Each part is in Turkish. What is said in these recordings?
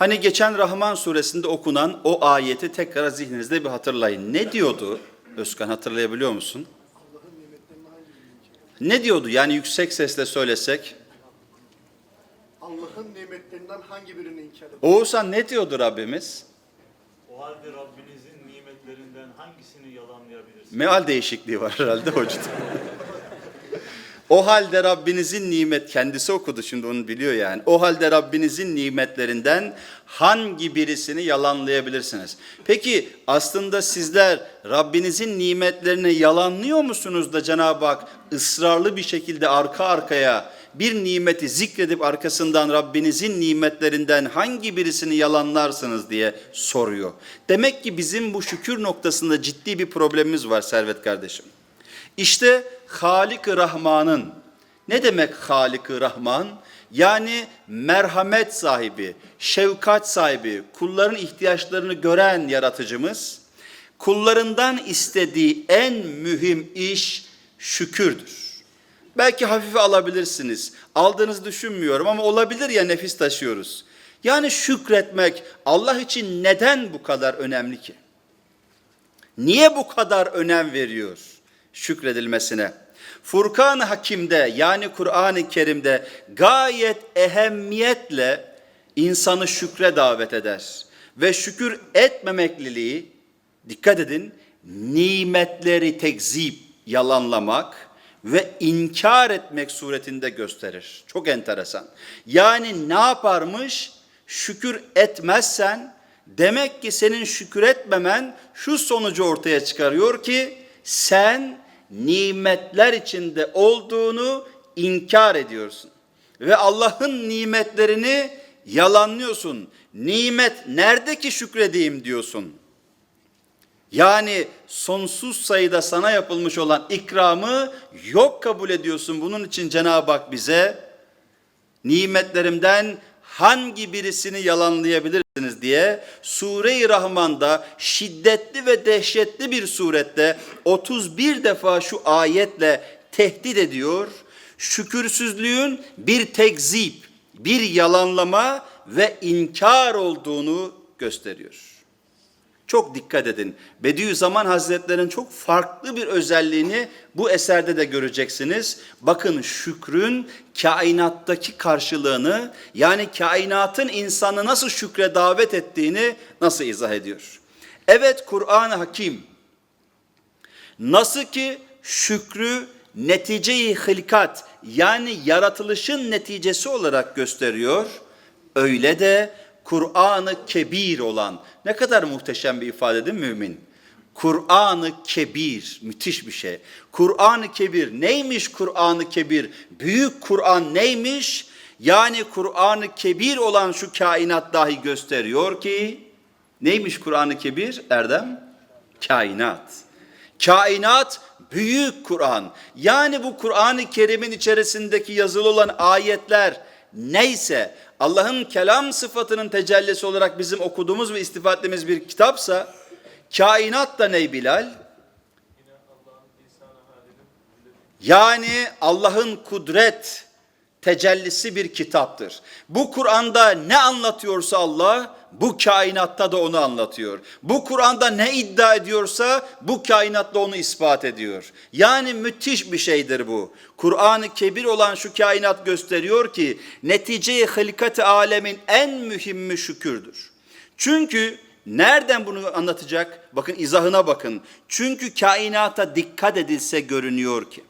Hani geçen Rahman suresinde okunan o ayeti tekrar zihninizde bir hatırlayın. Ne diyordu? Özkan hatırlayabiliyor musun? Ne diyordu? Yani yüksek sesle söylesek. Allah'ın nimetlerinden hangi birini inkar eder? Oğuzhan ne diyordu Rabbimiz? O halde Rabbinizin nimetlerinden hangisini yalanlayabilirsiniz? Meal değişikliği var herhalde hocam. o halde Rabbinizin nimet kendisi okudu şimdi onu biliyor yani. O halde Rabbinizin nimetlerinden hangi birisini yalanlayabilirsiniz? Peki aslında sizler Rabbinizin nimetlerini yalanlıyor musunuz da Cenab-ı Hak ısrarlı bir şekilde arka arkaya bir nimeti zikredip arkasından Rabbinizin nimetlerinden hangi birisini yalanlarsınız diye soruyor. Demek ki bizim bu şükür noktasında ciddi bir problemimiz var Servet kardeşim. İşte Halik-ı Rahman'ın ne demek Halik-ı Rahman? Yani merhamet sahibi, şefkat sahibi, kulların ihtiyaçlarını gören yaratıcımız kullarından istediği en mühim iş şükürdür. Belki hafife alabilirsiniz. Aldığınızı düşünmüyorum ama olabilir ya nefis taşıyoruz. Yani şükretmek Allah için neden bu kadar önemli ki? Niye bu kadar önem veriyor şükredilmesine? Furkan-ı Hakim'de yani Kur'an-ı Kerim'de gayet ehemmiyetle insanı şükre davet eder. Ve şükür etmemekliliği, dikkat edin, nimetleri tekzip, yalanlamak ve inkar etmek suretinde gösterir. Çok enteresan. Yani ne yaparmış? Şükür etmezsen demek ki senin şükür etmemen şu sonucu ortaya çıkarıyor ki sen nimetler içinde olduğunu inkar ediyorsun. Ve Allah'ın nimetlerini yalanlıyorsun. Nimet nerede ki şükredeyim diyorsun. Yani sonsuz sayıda sana yapılmış olan ikramı yok kabul ediyorsun. Bunun için Cenab-ı Hak bize nimetlerimden hangi birisini yalanlayabilirsiniz diye Sure-i Rahman'da şiddetli ve dehşetli bir surette 31 defa şu ayetle tehdit ediyor. Şükürsüzlüğün bir tekzip, bir yalanlama ve inkar olduğunu gösteriyor. Çok dikkat edin. Bediüzzaman Hazretleri'nin çok farklı bir özelliğini bu eserde de göreceksiniz. Bakın şükrün kainattaki karşılığını yani kainatın insanı nasıl şükre davet ettiğini nasıl izah ediyor. Evet Kur'an-ı Hakim nasıl ki şükrü neticeyi hılkat yani yaratılışın neticesi olarak gösteriyor öyle de Kur'an-ı Kebir olan ne kadar muhteşem bir ifade değil mi mümin? Kur'an-ı Kebir müthiş bir şey. Kur'an-ı Kebir neymiş Kur'an-ı Kebir? Büyük Kur'an neymiş? Yani Kur'an-ı Kebir olan şu kainat dahi gösteriyor ki neymiş Kur'an-ı Kebir Erdem? Kainat. Kainat büyük Kur'an. Yani bu Kur'an-ı Kerim'in içerisindeki yazılı olan ayetler neyse Allah'ın kelam sıfatının tecellisi olarak bizim okuduğumuz ve istifademiz bir kitapsa kainat da ney Bilal? Yani Allah'ın kudret tecellisi bir kitaptır. Bu Kur'an'da ne anlatıyorsa Allah bu kainatta da onu anlatıyor. Bu Kur'an'da ne iddia ediyorsa bu kainatta onu ispat ediyor. Yani müthiş bir şeydir bu. Kur'an-ı Kebir olan şu kainat gösteriyor ki neticeyi hılkat alemin en mühimmi şükürdür. Çünkü nereden bunu anlatacak? Bakın izahına bakın. Çünkü kainata dikkat edilse görünüyor ki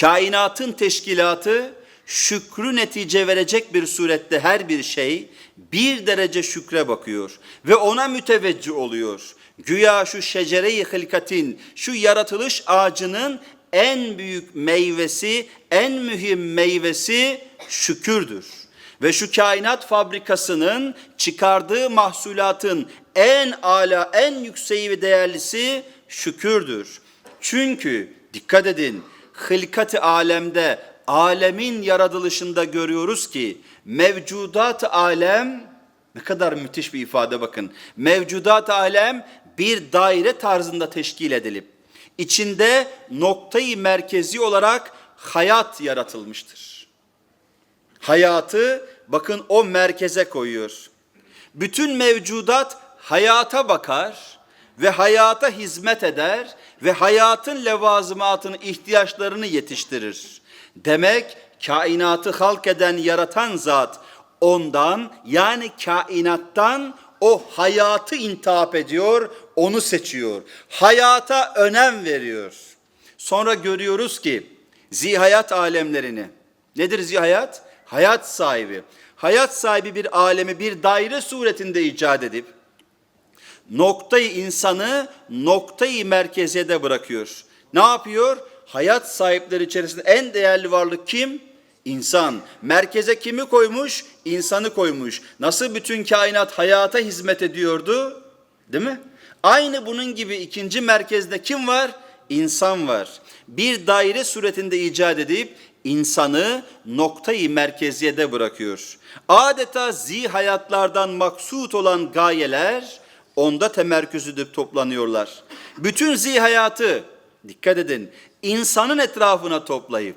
kainatın teşkilatı şükrü netice verecek bir surette her bir şey bir derece şükre bakıyor ve ona müteveccih oluyor. Güya şu şecere-i hılkatin, şu yaratılış ağacının en büyük meyvesi, en mühim meyvesi şükürdür. Ve şu kainat fabrikasının çıkardığı mahsulatın en ala, en yükseği ve değerlisi şükürdür. Çünkü dikkat edin, hılkat-ı alemde, alemin yaratılışında görüyoruz ki mevcudat alem ne kadar müthiş bir ifade bakın. Mevcudat alem bir daire tarzında teşkil edilip içinde noktayı merkezi olarak hayat yaratılmıştır. Hayatı bakın o merkeze koyuyor. Bütün mevcudat hayata bakar ve hayata hizmet eder ve hayatın levazımatını, ihtiyaçlarını yetiştirir. Demek kainatı halk eden, yaratan zat ondan yani kainattan o hayatı intihap ediyor, onu seçiyor. Hayata önem veriyor. Sonra görüyoruz ki zihayat alemlerini. Nedir zihayat? Hayat sahibi. Hayat sahibi bir alemi bir daire suretinde icat edip noktayı insanı noktayı merkezede bırakıyor. Ne yapıyor? Hayat sahipleri içerisinde en değerli varlık kim? İnsan. Merkeze kimi koymuş? İnsanı koymuş. Nasıl bütün kainat hayata hizmet ediyordu? Değil mi? Aynı bunun gibi ikinci merkezde kim var? İnsan var. Bir daire suretinde icat edip insanı noktayı merkeziyede bırakıyor. Adeta zi hayatlardan maksut olan gayeler onda temerküz edip toplanıyorlar. Bütün zi hayatı dikkat edin insanın etrafına toplayıp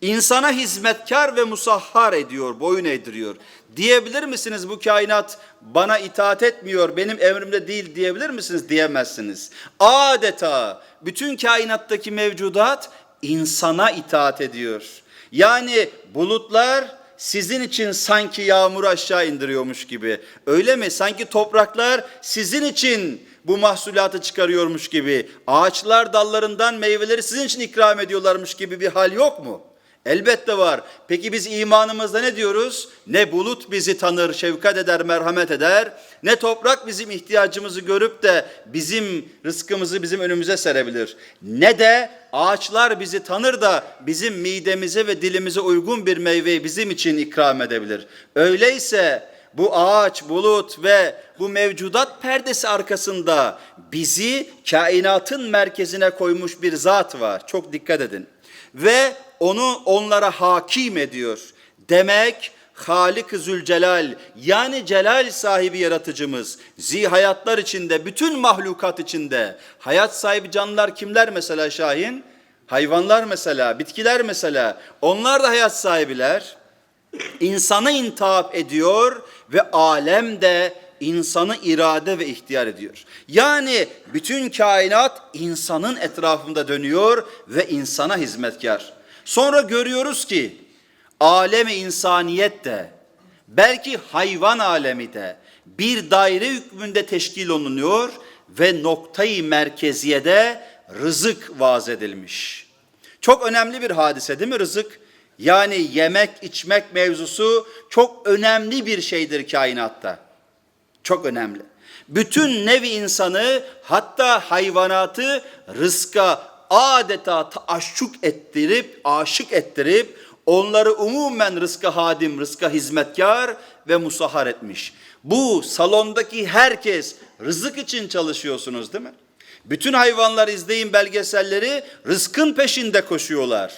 insana hizmetkar ve musahhar ediyor, boyun eğdiriyor. Diyebilir misiniz bu kainat bana itaat etmiyor, benim emrimde değil diyebilir misiniz? Diyemezsiniz. Adeta bütün kainattaki mevcudat insana itaat ediyor. Yani bulutlar sizin için sanki yağmur aşağı indiriyormuş gibi. Öyle mi? Sanki topraklar sizin için bu mahsulatı çıkarıyormuş gibi. Ağaçlar dallarından meyveleri sizin için ikram ediyorlarmış gibi bir hal yok mu? Elbette var. Peki biz imanımızda ne diyoruz? Ne bulut bizi tanır, şefkat eder, merhamet eder. Ne toprak bizim ihtiyacımızı görüp de bizim rızkımızı bizim önümüze serebilir. Ne de ağaçlar bizi tanır da bizim midemize ve dilimize uygun bir meyveyi bizim için ikram edebilir. Öyleyse bu ağaç, bulut ve bu mevcudat perdesi arkasında bizi kainatın merkezine koymuş bir zat var. Çok dikkat edin. Ve onu onlara hakim ediyor. Demek Halik-i Zülcelal yani celal sahibi yaratıcımız zihayatlar içinde bütün mahlukat içinde hayat sahibi canlılar kimler mesela Şahin? Hayvanlar mesela, bitkiler mesela onlar da hayat sahibiler insana intihap ediyor ve alem de insanı irade ve ihtiyar ediyor. Yani bütün kainat insanın etrafında dönüyor ve insana hizmetkar. Sonra görüyoruz ki alemi insaniyet de belki hayvan alemi de bir daire hükmünde teşkil olunuyor ve noktayı merkeziyede rızık vaz edilmiş. Çok önemli bir hadise değil mi rızık? Yani yemek içmek mevzusu çok önemli bir şeydir kainatta. Çok önemli. Bütün nevi insanı hatta hayvanatı rızka adeta taaşşuk ettirip, aşık ettirip onları umumen rızka hadim, rızka hizmetkar ve musahhar etmiş. Bu salondaki herkes rızık için çalışıyorsunuz değil mi? Bütün hayvanlar izleyin belgeselleri rızkın peşinde koşuyorlar.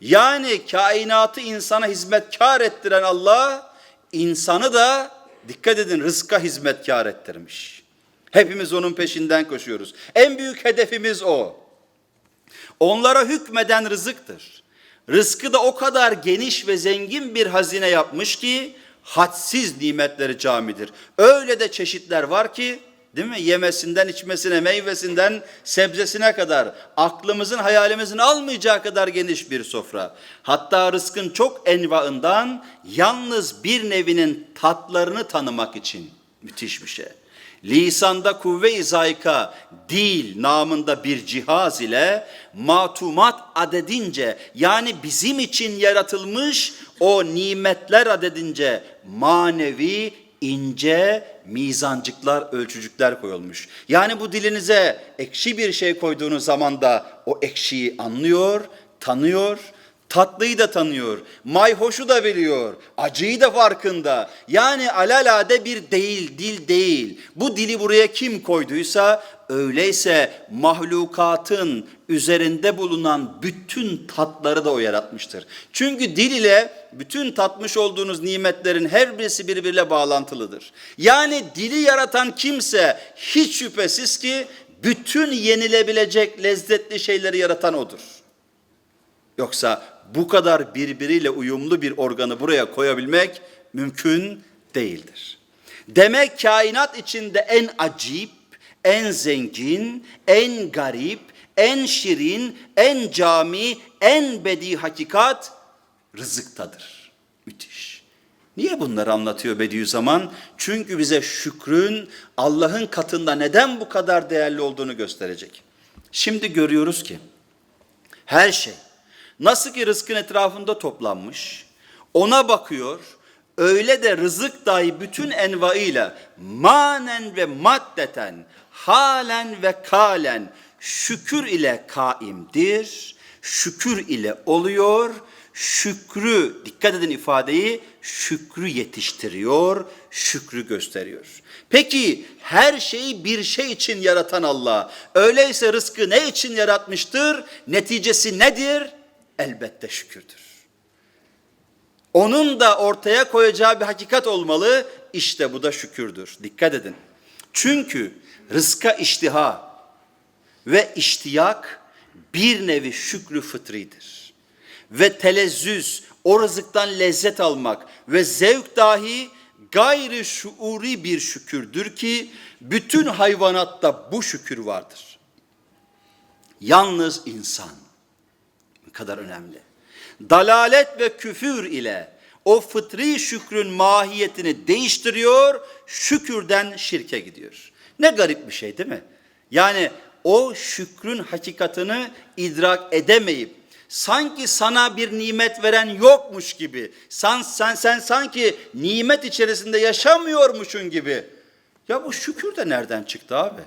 Yani kainatı insana hizmetkar ettiren Allah insanı da dikkat edin rızka hizmetkar ettirmiş. Hepimiz onun peşinden koşuyoruz. En büyük hedefimiz o. Onlara hükmeden rızıktır. Rızkı da o kadar geniş ve zengin bir hazine yapmış ki hadsiz nimetleri camidir. Öyle de çeşitler var ki değil mi? Yemesinden, içmesine, meyvesinden, sebzesine kadar aklımızın, hayalimizin almayacağı kadar geniş bir sofra. Hatta rızkın çok envaından yalnız bir nevinin tatlarını tanımak için müthiş bir şey. Lisanda kuvve-i zayka dil namında bir cihaz ile matumat adedince yani bizim için yaratılmış o nimetler adedince manevi ince mizancıklar, ölçücükler koyulmuş. Yani bu dilinize ekşi bir şey koyduğunuz zaman da o ekşiyi anlıyor, tanıyor, tatlıyı da tanıyor, mayhoşu da biliyor, acıyı da farkında. Yani alalade bir değil, dil değil. Bu dili buraya kim koyduysa öyleyse mahlukatın üzerinde bulunan bütün tatları da o yaratmıştır. Çünkü dil ile bütün tatmış olduğunuz nimetlerin her birisi birbiriyle bağlantılıdır. Yani dili yaratan kimse hiç şüphesiz ki bütün yenilebilecek lezzetli şeyleri yaratan odur. Yoksa bu kadar birbiriyle uyumlu bir organı buraya koyabilmek Mümkün değildir. Demek kainat içinde en acip, en zengin, en garip, en şirin, en cami, en bedi hakikat rızıktadır. Müthiş. Niye bunları anlatıyor Bediüzzaman? Çünkü bize şükrün Allah'ın katında neden bu kadar değerli olduğunu gösterecek. Şimdi görüyoruz ki her şey nasıl ki rızkın etrafında toplanmış, ona bakıyor, öyle de rızık dahi bütün envaıyla manen ve maddeten, halen ve kalen şükür ile kaimdir, şükür ile oluyor, şükrü, dikkat edin ifadeyi, şükrü yetiştiriyor, şükrü gösteriyor. Peki her şeyi bir şey için yaratan Allah, öyleyse rızkı ne için yaratmıştır? Neticesi nedir? Elbette şükürdür. Onun da ortaya koyacağı bir hakikat olmalı. İşte bu da şükürdür. Dikkat edin. Çünkü rızka iştiha ve iştiyak bir nevi şükrü fıtridir. Ve telezzüz, o rızıktan lezzet almak ve zevk dahi gayri şuuri bir şükürdür ki bütün hayvanatta bu şükür vardır. Yalnız insan kadar önemli. Dalalet ve küfür ile o fıtri şükrün mahiyetini değiştiriyor, şükürden şirke gidiyor. Ne garip bir şey değil mi? Yani o şükrün hakikatını idrak edemeyip sanki sana bir nimet veren yokmuş gibi, sen, sen, sen sanki nimet içerisinde yaşamıyormuşun gibi. Ya bu şükür de nereden çıktı abi?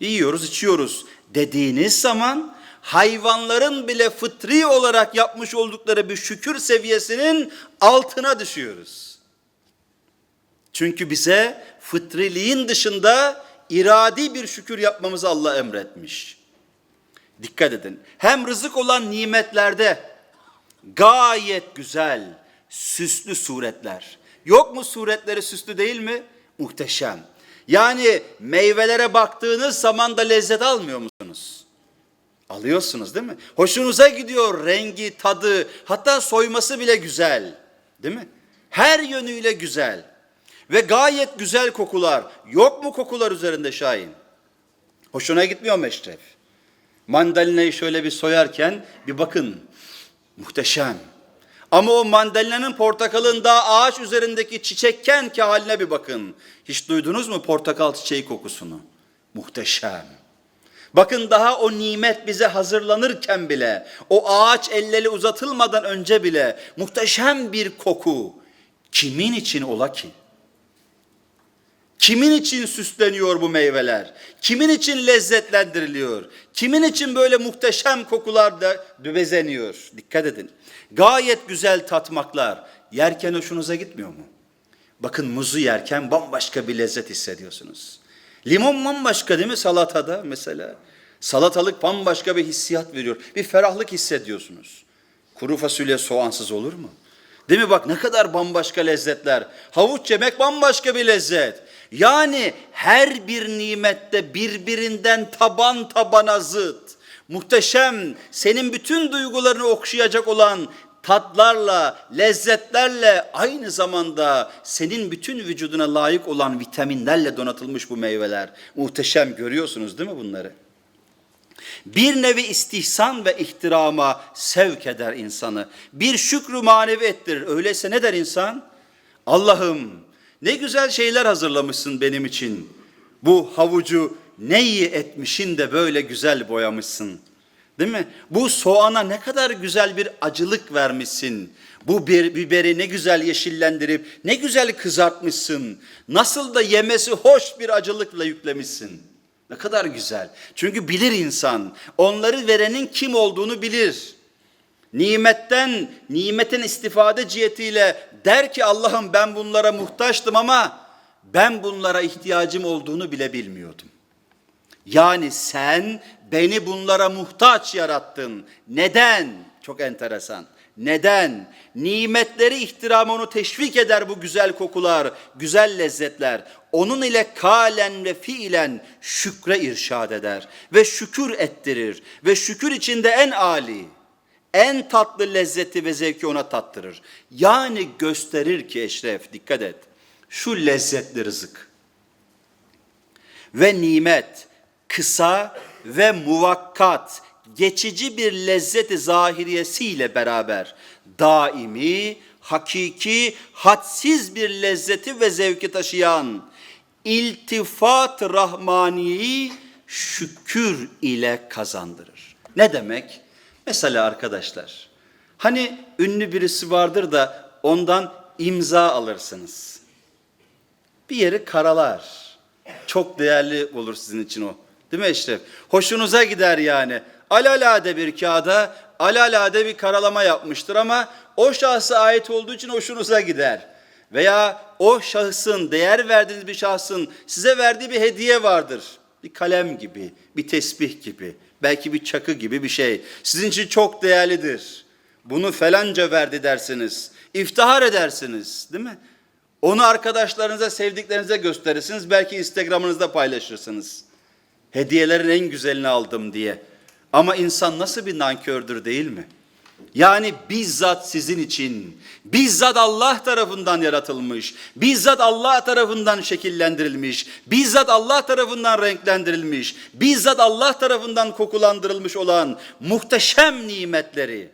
Yiyoruz, içiyoruz dediğiniz zaman hayvanların bile fıtri olarak yapmış oldukları bir şükür seviyesinin altına düşüyoruz. Çünkü bize fıtriliğin dışında iradi bir şükür yapmamızı Allah emretmiş. Dikkat edin. Hem rızık olan nimetlerde gayet güzel, süslü suretler. Yok mu suretleri süslü değil mi? Muhteşem. Yani meyvelere baktığınız zaman da lezzet almıyor musunuz? Alıyorsunuz değil mi? Hoşunuza gidiyor rengi, tadı, hatta soyması bile güzel. Değil mi? Her yönüyle güzel. Ve gayet güzel kokular. Yok mu kokular üzerinde Şahin? Hoşuna gitmiyor mu Eşref? Mandalinayı şöyle bir soyarken bir bakın. Muhteşem. Ama o mandalinanın portakalın daha ağaç üzerindeki çiçekken ki haline bir bakın. Hiç duydunuz mu portakal çiçeği kokusunu? Muhteşem. Bakın daha o nimet bize hazırlanırken bile, o ağaç elleri uzatılmadan önce bile muhteşem bir koku. Kimin için ola ki? Kimin için süsleniyor bu meyveler? Kimin için lezzetlendiriliyor? Kimin için böyle muhteşem kokular da bezeniyor? Dikkat edin. Gayet güzel tatmaklar. Yerken hoşunuza gitmiyor mu? Bakın muzu yerken bambaşka bir lezzet hissediyorsunuz. Limon bambaşka değil mi salatada mesela? Salatalık bambaşka bir hissiyat veriyor. Bir ferahlık hissediyorsunuz. Kuru fasulye soğansız olur mu? Değil mi bak ne kadar bambaşka lezzetler. Havuç yemek bambaşka bir lezzet. Yani her bir nimette birbirinden taban tabana zıt. Muhteşem, senin bütün duygularını okşayacak olan tatlarla, lezzetlerle aynı zamanda senin bütün vücuduna layık olan vitaminlerle donatılmış bu meyveler. Muhteşem görüyorsunuz değil mi bunları? Bir nevi istihsan ve ihtirama sevk eder insanı. Bir şükrü manevi ettirir. Öyleyse ne der insan? Allah'ım ne güzel şeyler hazırlamışsın benim için. Bu havucu ne iyi etmişin de böyle güzel boyamışsın. Değil mi? Bu soğana ne kadar güzel bir acılık vermişsin. Bu biberi ne güzel yeşillendirip ne güzel kızartmışsın. Nasıl da yemesi hoş bir acılıkla yüklemişsin. Ne kadar güzel. Çünkü bilir insan. Onları verenin kim olduğunu bilir. Nimetten, nimetin istifade cihetiyle der ki Allah'ım ben bunlara muhtaçtım ama ben bunlara ihtiyacım olduğunu bile bilmiyordum. Yani sen beni bunlara muhtaç yarattın. Neden? Çok enteresan. Neden? Nimetleri ihtiram onu teşvik eder bu güzel kokular, güzel lezzetler. Onun ile kalen ve fiilen şükre irşad eder ve şükür ettirir ve şükür içinde en âli, en tatlı lezzeti ve zevki ona tattırır. Yani gösterir ki Eşref dikkat et. Şu lezzetli rızık ve nimet kısa ve muvakkat geçici bir lezzeti zahiriyesiyle beraber daimi, hakiki, hadsiz bir lezzeti ve zevki taşıyan iltifat rahmaniyi şükür ile kazandırır. Ne demek? Mesela arkadaşlar, hani ünlü birisi vardır da ondan imza alırsınız. Bir yeri karalar. Çok değerli olur sizin için o. Değil mi Eşref? Hoşunuza gider yani. Alalade bir kağıda alalade bir karalama yapmıştır ama o şahsa ait olduğu için hoşunuza gider. Veya o şahsın, değer verdiğiniz bir şahsın size verdiği bir hediye vardır. Bir kalem gibi, bir tesbih gibi, belki bir çakı gibi bir şey. Sizin için çok değerlidir. Bunu falanca verdi dersiniz. İftihar edersiniz değil mi? Onu arkadaşlarınıza, sevdiklerinize gösterirsiniz. Belki Instagram'ınızda paylaşırsınız. Hediyelerin en güzelini aldım diye. Ama insan nasıl bir nankördür değil mi? Yani bizzat sizin için, bizzat Allah tarafından yaratılmış, bizzat Allah tarafından şekillendirilmiş, bizzat Allah tarafından renklendirilmiş, bizzat Allah tarafından kokulandırılmış olan muhteşem nimetleri,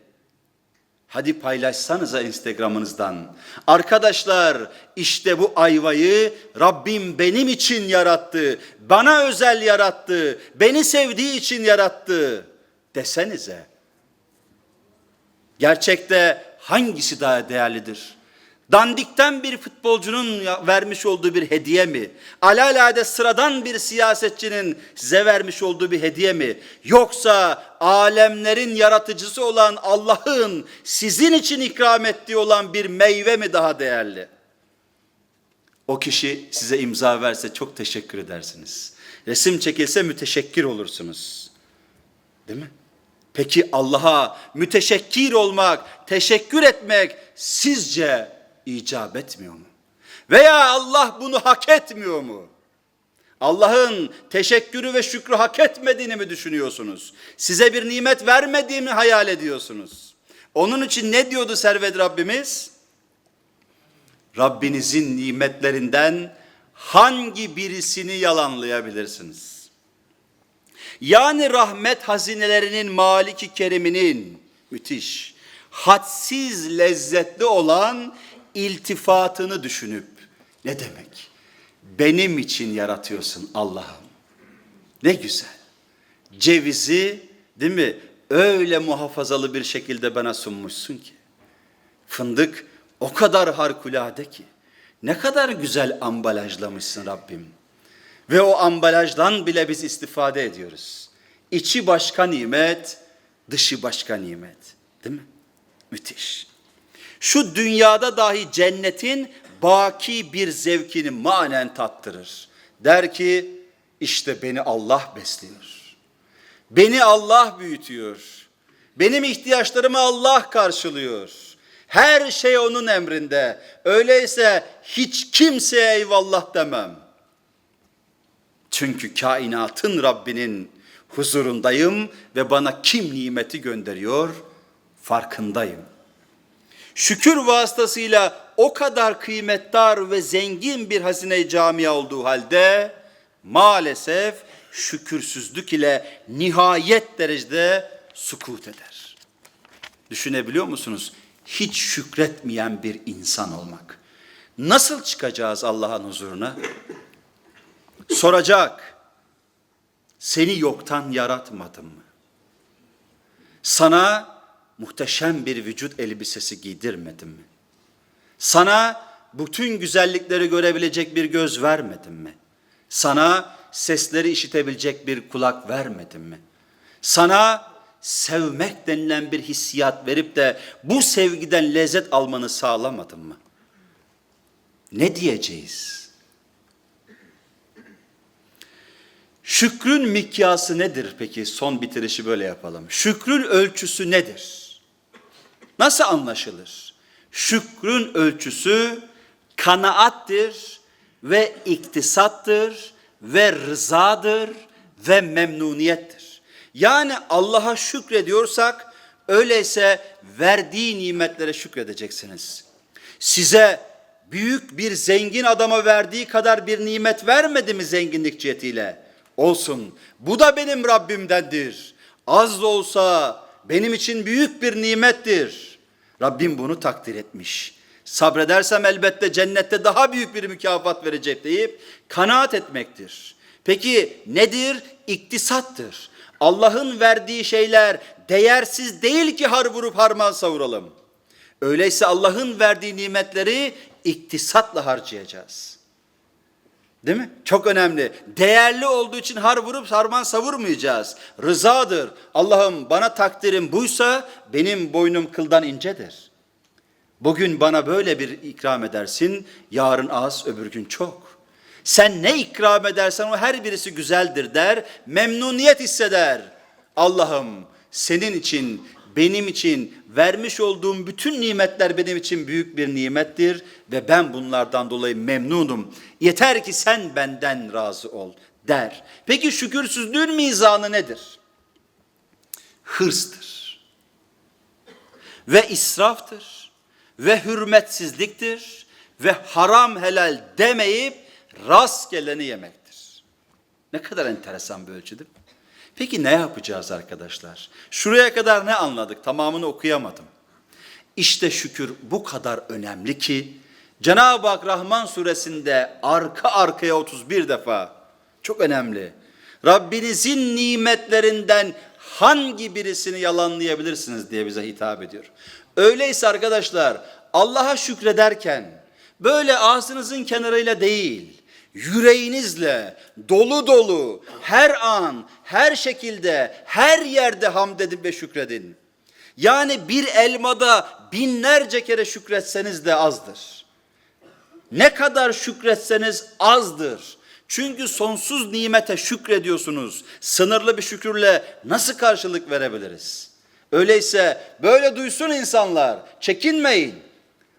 Hadi paylaşsanıza Instagram'ınızdan. Arkadaşlar işte bu ayvayı Rabbim benim için yarattı. Bana özel yarattı. Beni sevdiği için yarattı. Desenize. Gerçekte hangisi daha değerlidir? Dandikten bir futbolcunun vermiş olduğu bir hediye mi? Alalade sıradan bir siyasetçinin size vermiş olduğu bir hediye mi? Yoksa alemlerin yaratıcısı olan Allah'ın sizin için ikram ettiği olan bir meyve mi daha değerli? O kişi size imza verse çok teşekkür edersiniz. Resim çekilse müteşekkir olursunuz. Değil mi? Peki Allah'a müteşekkir olmak, teşekkür etmek sizce icap etmiyor mu? Veya Allah bunu hak etmiyor mu? Allah'ın teşekkürü ve şükrü hak etmediğini mi düşünüyorsunuz? Size bir nimet vermediğini hayal ediyorsunuz. Onun için ne diyordu Servet Rabbimiz? Rabbinizin nimetlerinden hangi birisini yalanlayabilirsiniz? Yani rahmet hazinelerinin maliki keriminin müthiş, hadsiz lezzetli olan iltifatını düşünüp ne demek? Benim için yaratıyorsun Allah'ım. Ne güzel. Cevizi değil mi? Öyle muhafazalı bir şekilde bana sunmuşsun ki. Fındık o kadar harikulade ki. Ne kadar güzel ambalajlamışsın Rabbim. Ve o ambalajdan bile biz istifade ediyoruz. İçi başka nimet, dışı başka nimet. Değil mi? Müthiş. Şu dünyada dahi cennetin baki bir zevkini manen tattırır. Der ki işte beni Allah besliyor. Beni Allah büyütüyor. Benim ihtiyaçlarımı Allah karşılıyor. Her şey onun emrinde. Öyleyse hiç kimseye eyvallah demem. Çünkü kainatın Rabbinin huzurundayım ve bana kim nimeti gönderiyor farkındayım. Şükür vasıtasıyla o kadar kıymetdar ve zengin bir hazine camia olduğu halde maalesef şükürsüzlük ile nihayet derecede sukut eder. Düşünebiliyor musunuz? Hiç şükretmeyen bir insan olmak. Nasıl çıkacağız Allah'ın huzuruna? Soracak. Seni yoktan yaratmadım mı? Sana muhteşem bir vücut elbisesi giydirmedim mi? Sana bütün güzellikleri görebilecek bir göz vermedim mi? Sana sesleri işitebilecek bir kulak vermedim mi? Sana sevmek denilen bir hissiyat verip de bu sevgiden lezzet almanı sağlamadım mı? Ne diyeceğiz? Şükrün mikyası nedir peki? Son bitirişi böyle yapalım. Şükrün ölçüsü nedir? Nasıl anlaşılır? Şükrün ölçüsü kanaattir ve iktisattır ve rızadır ve memnuniyettir. Yani Allah'a şükrediyorsak Öyleyse verdiği nimetlere şükredeceksiniz. Size büyük bir zengin adama verdiği kadar bir nimet vermedi mi zenginlik cihetiyle? Olsun. Bu da benim Rabbimdendir. Az da olsa benim için büyük bir nimettir. Rabbim bunu takdir etmiş. Sabredersem elbette cennette daha büyük bir mükafat verecek deyip kanaat etmektir. Peki nedir? İktisattır. Allah'ın verdiği şeyler değersiz değil ki har vurup harman savuralım. Öyleyse Allah'ın verdiği nimetleri iktisatla harcayacağız. Değil mi? Çok önemli. Değerli olduğu için har vurup harman savurmayacağız. Rızadır. Allah'ım bana takdirin buysa benim boynum kıldan incedir. Bugün bana böyle bir ikram edersin, yarın az, öbür gün çok. Sen ne ikram edersen o her birisi güzeldir der, memnuniyet hisseder. Allah'ım senin için, benim için vermiş olduğum bütün nimetler benim için büyük bir nimettir ve ben bunlardan dolayı memnunum. Yeter ki sen benden razı ol der. Peki şükürsüzlüğün mizanı nedir? Hırstır ve israftır ve hürmetsizliktir ve haram helal demeyip rastgeleni yemektir. Ne kadar enteresan bir ölçü? Peki ne yapacağız arkadaşlar? Şuraya kadar ne anladık? Tamamını okuyamadım. İşte şükür bu kadar önemli ki Cenab-ı Hak Rahman suresinde arka arkaya 31 defa çok önemli. Rabbinizin nimetlerinden hangi birisini yalanlayabilirsiniz diye bize hitap ediyor. Öyleyse arkadaşlar Allah'a şükrederken böyle ağzınızın kenarıyla değil, yüreğinizle dolu dolu her an, her şekilde, her yerde hamd edin ve şükredin. Yani bir elmada binlerce kere şükretseniz de azdır. Ne kadar şükretseniz azdır. Çünkü sonsuz nimete şükrediyorsunuz. Sınırlı bir şükürle nasıl karşılık verebiliriz? Öyleyse böyle duysun insanlar. Çekinmeyin.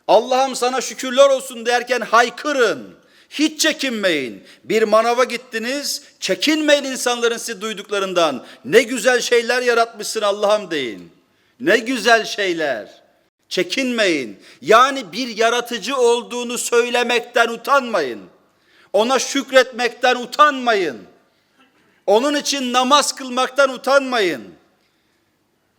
Allah'ım sana şükürler olsun derken haykırın. Hiç çekinmeyin. Bir manava gittiniz, çekinmeyin insanların sizi duyduklarından. Ne güzel şeyler yaratmışsın Allah'ım deyin. Ne güzel şeyler. Çekinmeyin. Yani bir yaratıcı olduğunu söylemekten utanmayın. Ona şükretmekten utanmayın. Onun için namaz kılmaktan utanmayın.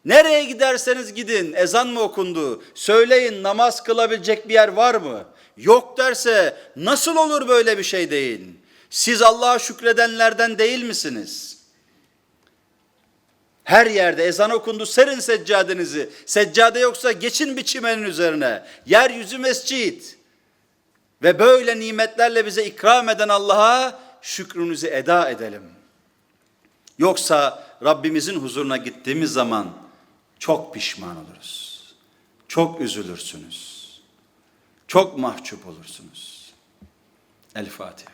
Nereye giderseniz gidin, ezan mı okundu? Söyleyin namaz kılabilecek bir yer var mı? Yok derse nasıl olur böyle bir şey deyin. Siz Allah'a şükredenlerden değil misiniz? Her yerde ezan okundu serin seccadenizi. Seccade yoksa geçin bir çimenin üzerine. Yeryüzü mescit. Ve böyle nimetlerle bize ikram eden Allah'a şükrünüzü eda edelim. Yoksa Rabbimizin huzuruna gittiğimiz zaman çok pişman oluruz. Çok üzülürsünüz. Çok mahcup olursunuz. El Fatiha.